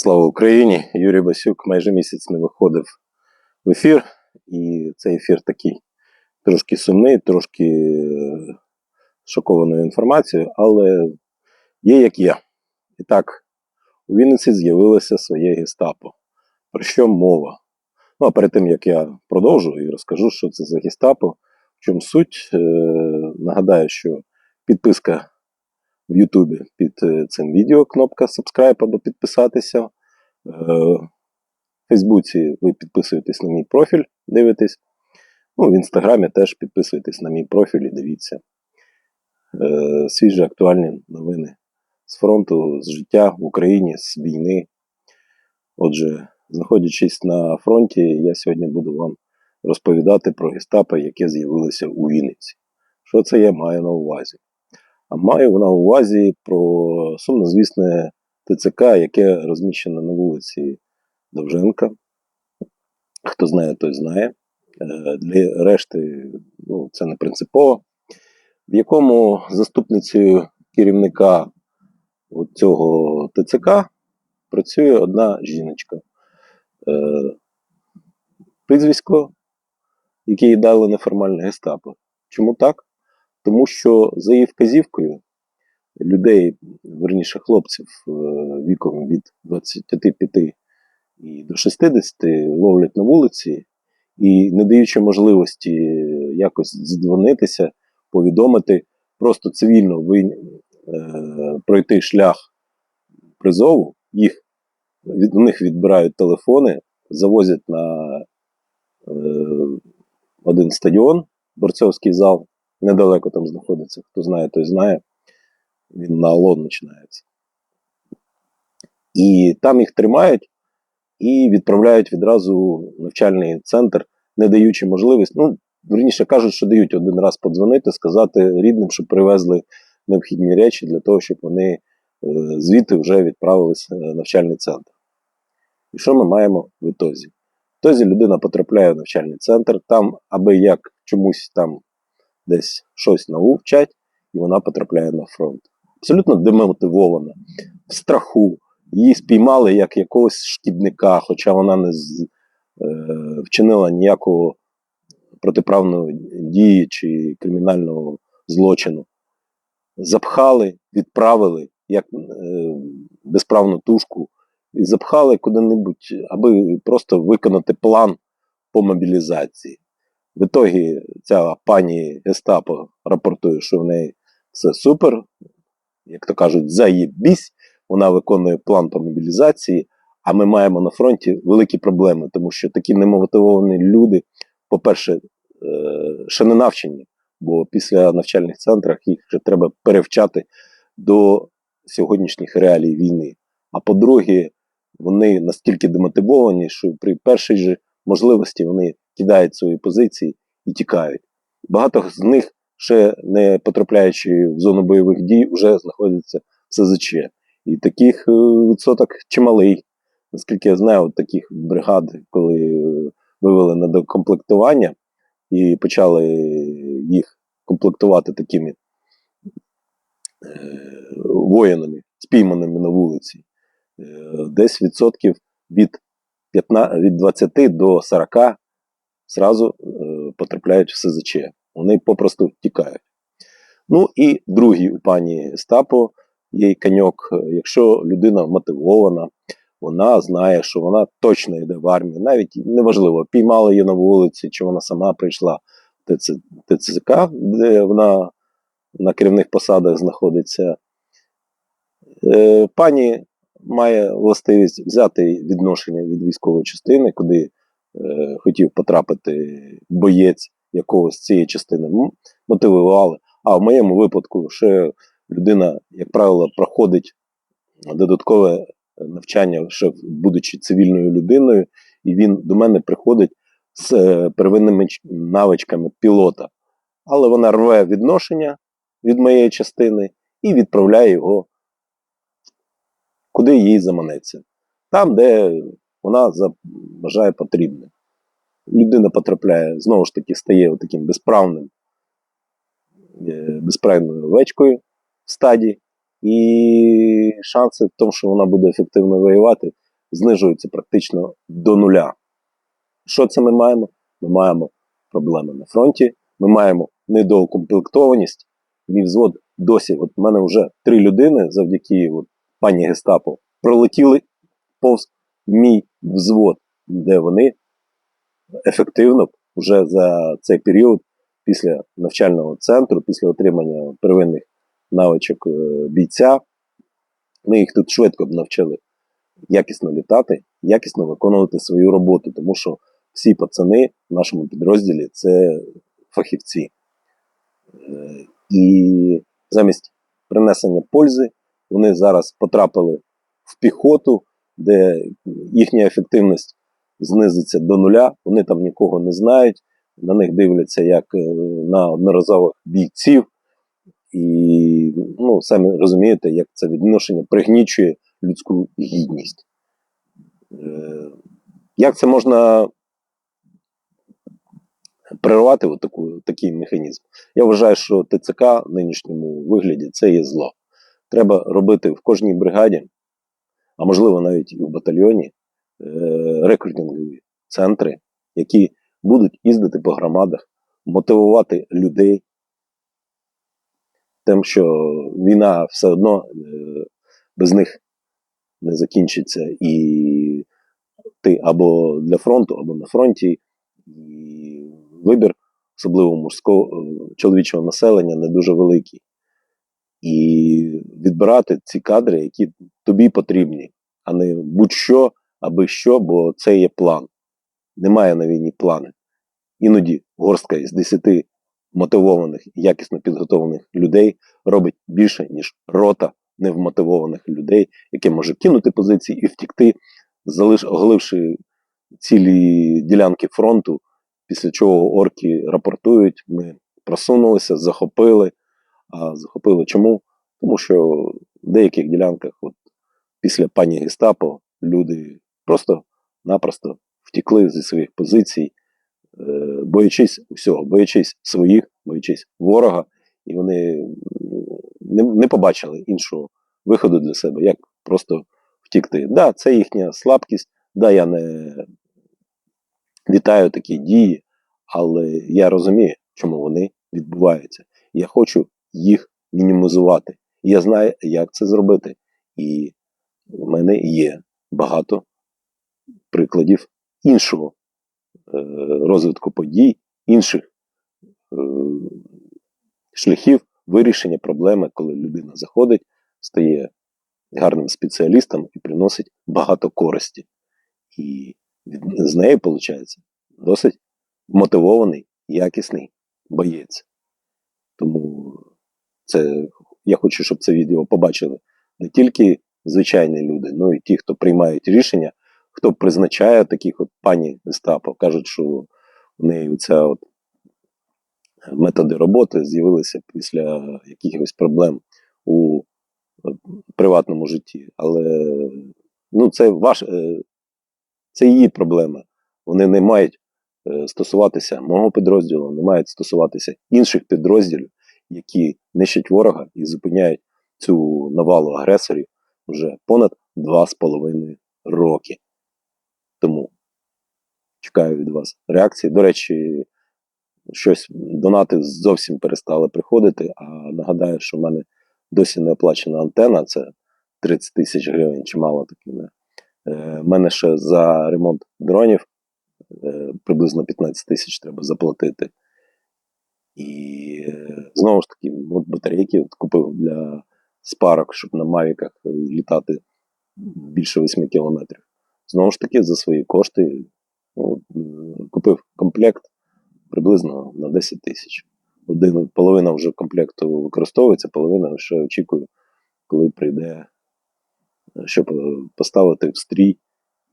Слава Україні! Юрій Басюк майже місяць не виходив в ефір, і цей ефір такий трошки сумний, трошки е, шокованою інформацією, але є як є. І так, у Вінниці з'явилося своє гестапо. Про що мова? Ну, а перед тим як я продовжу і розкажу, що це за гестапо, в чому суть, е, нагадаю, що підписка в Ютубі під е, цим відео кнопка subscribe або підписатися. Е, В Фейсбуці ви підписуєтесь на мій профіль, дивитесь. Ну, в Інстаграмі теж підписуйтесь на мій профіль і дивіться. Е, Свіжі актуальні новини з фронту, з життя в Україні, з війни. Отже, знаходячись на фронті, я сьогодні буду вам розповідати про гестапо, яке з'явилося у Вінниці. Що це я маю на увазі? Маю на увазі про сумнозвісне ТЦК, яке розміщене на вулиці Довженка. Хто знає, той знає. Е, Для решти ну, це не принципово. В якому заступницею керівника цього ТЦК працює одна жіночка. Е, Прізвисько, яке їй дали неформальне гестапо. Чому так? Тому що за її вказівкою людей, верніше хлопців е, віком від 25 і до 60 ловлять на вулиці і, не даючи можливості якось здзвонитися, повідомити, просто цивільно ви, е, пройти шлях призову, їх від у них відбирають телефони, завозять на е, один стадіон, борцовський зал, недалеко там знаходиться. Хто знає, той знає. Він на Алон починається. І там їх тримають і відправляють відразу в навчальний центр, не даючи можливість. Ну, верніше кажуть, що дають один раз подзвонити, сказати рідним, щоб привезли необхідні речі для того, щоб вони е, звідти вже відправилися в навчальний центр. І що ми маємо в ітозі? В ітозі людина потрапляє в навчальний центр, там аби як чомусь там десь щось нову вчать, і вона потрапляє на фронт. Абсолютно демотивована, в страху. Її спіймали як якогось шкідника, хоча вона не з, е, вчинила ніякого протиправної дії чи кримінального злочину. Запхали, відправили як е, безправну тушку і запхали куди-небудь, аби просто виконати план по мобілізації. В ітогі ця пані Гестапо рапортує, що в неї все супер, як то кажуть, заєбісь, вона виконує план по мобілізації, а ми маємо на фронті великі проблеми, тому що такі немотивовані люди, по-перше, е, ще не навчені, бо після навчальних центрів їх вже треба перевчати до сьогоднішніх реалій війни. А по-друге, вони настільки демотивовані, що при першій же можливості вони кидають свої позиції і тікають. Багато з них, ще не потрапляючи в зону бойових дій, вже знаходяться в СЗЧ. І таких е, відсоток чималий. Наскільки я знаю, от таких бригад, коли вивели на докомплектування і почали їх комплектувати такими е, воїнами, спійманими на вулиці, е, десь відсотків від 15, від 20 до 40 зразу е, потрапляють в СЗЧ. Вони попросту втікають. Ну і другий у пані Стапо є коньок. Якщо людина мотивована, вона знає, що вона точно йде в армію. Навіть неважливо, піймали її на вулиці, чи вона сама прийшла в ТЦК, де вона на керівних посадах знаходиться. Е, пані має властивість взяти відношення від військової частини, куди е, хотів потрапити боєць якогось цієї частини. Мотивували. А в моєму випадку ще людина, як правило, проходить додаткове навчання, ще будучи цивільною людиною, і він до мене приходить з е, первинними навичками пілота. Але вона рве відношення від моєї частини і відправляє його куди їй заманеться. Там, де вона вважає потрібним. Людина потрапляє, знову ж таки, стає таким безправним, е, безправною овечкою в стаді, і шанси в тому, що вона буде ефективно воювати, знижуються практично до нуля. Що це ми маємо? Ми маємо проблеми на фронті, ми маємо недоукомплектованість. Мій взвод досі, от в мене вже три людини завдяки от, пані Гестапо пролетіли повз мій взвод, де вони ефективно вже за цей період після навчального центру, після отримання первинних навичок е, бійця, ми їх тут швидко б навчили якісно літати, якісно виконувати свою роботу, тому що всі пацани в нашому підрозділі це фахівці. Е, І замість принесення пользи вони зараз потрапили в піхоту, де їхня ефективність знизиться до нуля, вони там нікого не знають, на них дивляться як е, на одноразових бійців. І ну, самі розумієте, як це відношення пригнічує людську гідність. Е, Як це можна перервати от такий механізм? Я вважаю, що ТЦК в нинішньому вигляді це є зло. Треба робити в кожній бригаді, а можливо навіть і в батальйоні, е, рекрутингові центри, які будуть їздити по громадах, мотивувати людей тим, що війна все одно е, без них не закінчиться, і ти або для фронту, або на фронті, і вибір, особливо мужського е, чоловічого населення, не дуже великий. І відбирати ці кадри, які тобі потрібні, а не будь-що, аби що, бо це є план. Немає на війні плани. Іноді горстка із 10 мотивованих, і якісно підготовлених людей робить більше, ніж рота невмотивованих людей, яке може кинути позиції і втікти, залиш, оголивши цілі ділянки фронту, після чого орки рапортують, ми просунулися, захопили. А захопили чому? Тому що в деяких ділянках, от, після пані Гестапо, люди просто-напросто втікли зі своїх позицій, е, боячись всього, боячись своїх, боячись ворога, і вони не, не побачили іншого виходу для себе, як просто втікти. Да, це їхня слабкість, да, я не вітаю такі дії, але я розумію, чому вони відбуваються. Я хочу їх мінімізувати. І я знаю, як це зробити. І в мене є багато прикладів іншого е, розвитку подій, інших е, шляхів вирішення проблеми, коли людина заходить, стає гарним спеціалістом і приносить багато користі. І з неї виходить досить мотивований, якісний боєць. Тому це, я хочу, щоб це відео побачили не тільки звичайні люди, але й ті, хто приймають рішення, хто призначає таких от пані Гестапо. Кажуть, що в неї ця от методи роботи з'явилися після якихось проблем у е, приватному житті. Але ну, це, ваш, е, це її проблема. Вони не мають е, стосуватися мого підрозділу, не мають стосуватися інших підрозділів, які нищать ворога і зупиняють цю навалу агресорів вже понад 2,5 роки. Тому чекаю від вас реакції. До речі, щось донати зовсім перестали приходити. А нагадаю, що в мене досі не оплачена антена, це 30 тисяч гривень, чимало таки. У мене ще за ремонт дронів е, приблизно 15 тисяч треба заплатити. І е, знову ж таки, от батарейки от купив для спарок, щоб на мавіках е, літати більше 8 кілометрів. Знову ж таки, за свої кошти от, е, купив комплект приблизно на 10 тисяч. Один, половина вже комплекту використовується, половина ще очікую, коли прийде, щоб поставити в стрій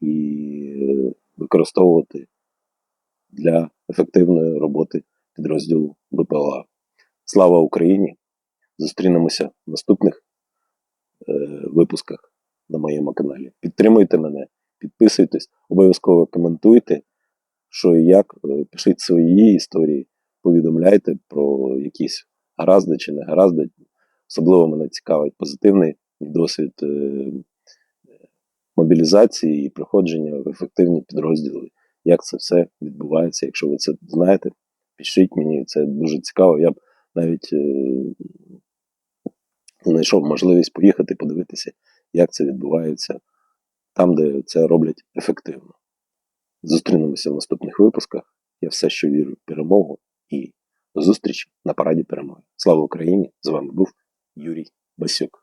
і використовувати для ефективної роботи підрозділу БПЛА. Слава Україні! Зустрінемося в наступних е, випусках на моєму каналі. Підтримуйте мене, підписуйтесь, обов'язково коментуйте, що і як, е, пишіть свої історії, повідомляйте про якісь гаразди чи не гаразди. Особливо мене цікавить позитивний досвід е, мобілізації і приходження в ефективні підрозділи. Як це все відбувається? Якщо ви це знаєте, пишіть мені, це дуже цікаво. Я б навіть е, знайшов можливість поїхати подивитися, як це відбувається там, де це роблять ефективно. Зустрінемося в наступних випусках. Я все, що вірю в перемогу, і до зустрічі на параді перемоги. Слава Україні! З вами був Юрій Басюк.